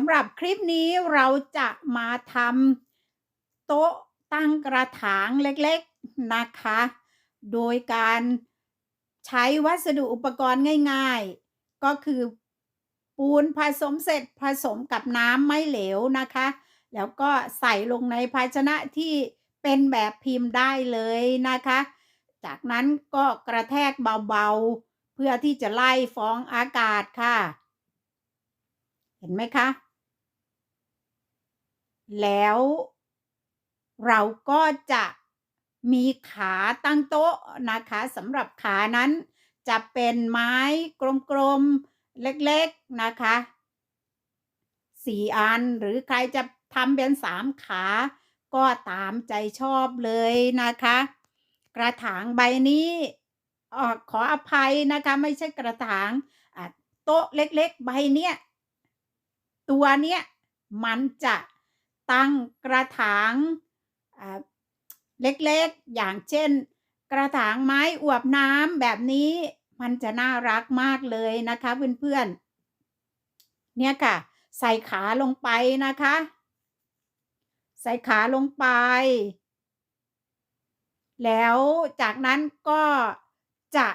ำหรับคลิปนี้เราจะมาทำโต๊ะตั้งกระถางเล็กๆนะคะ โดยการใช้วัสดุอุปกรณ์ง่ายๆ ก็คือปูนผสมเสร็จผสมกับน้ำไม่เหลวนะคะ แล้วก็ใส่ลงในภาชนะที่เป็นแบบพิมพ์ได้เลยนะคะ จากนั้นก็กระแทกเบาๆ เพื่อที่จะไล่ฟองอากาศค่ะ เห็นไหมคะ แล้วเราก็จะมีขาตั้งโต๊ะนะคะสำหรับขานั้นจะเป็นไม้กลมๆเล็กๆนะคะสี่อันหรือใครจะทำเป็นสามขา ก็ตามใจชอบเลยนะคะ กระถางใบนี้ออขออภัยนะคะ ไม่ใช่กระถางโต๊ะเล็กๆ ใบเนี้ยตัวเนี้ยมันจะ ตั้งกระถางเล็กๆ อย่างเช่น กระถางไม้อวบน้ำแบบนี้มันจะน่ารักมากเลยนะคะเพื่อนๆ เนี่ยค่ะ ใส่ขาลงไปนะคะ ใส่ขาลงไป แล้วจากนั้นก็จะ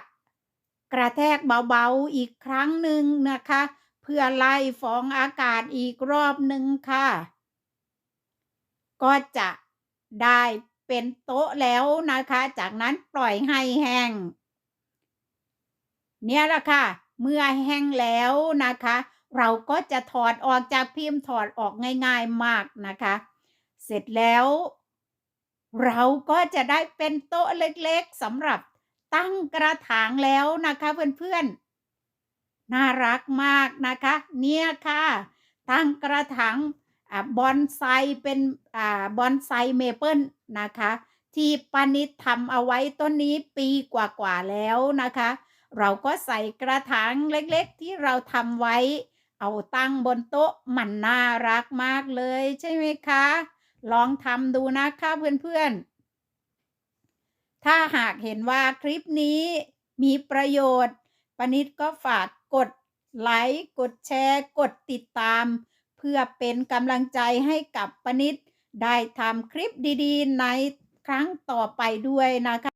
กระแทกเบาๆอีกครั้งหนึ่งนะคะ เพื่อไล่ฟองอากาศอีกรอบหนึ่งค่ะ ก็จะได้เป็นโต๊ะแล้วนะคะ จากนั้นปล่อยให้แห้ง เนี่ยละค่ะ เมื่อแห้งแล้วนะคะ เราก็จะถอดออกจากพิมพ์ถอดออกง่ายๆมากนะคะ เสร็จแล้ว เราก็จะได้เป็นโต๊ะเล็กๆสำหรับตั้งกระถางแล้วนะคะเพื่อนๆ น่ารักมากนะคะ เนี่ยค่ะ ตั้งกระถาง บอนไซเป็นบอนไซเมเปิลนะคะ ที่ปานิดทำเอาไว้ต้นนี้ปีกว่าๆแล้วนะคะ เราก็ใส่กระถางเล็กๆ ที่เราทำไว้ เอาตั้งบนโต๊ะมันน่ารักมากเลยใช่ไหมคะ ลองทำดูนะคะเพื่อนๆ ถ้าหากเห็นว่าคลิปนี้มีประโยชน์ปนิดก็ฝากกดไลค์ กดแชร์ กดติดตาม เพื่อเป็นกำลังใจให้กับปนิดได้ทำคลิปดีๆ ในครั้งต่อไปด้วยนะคะ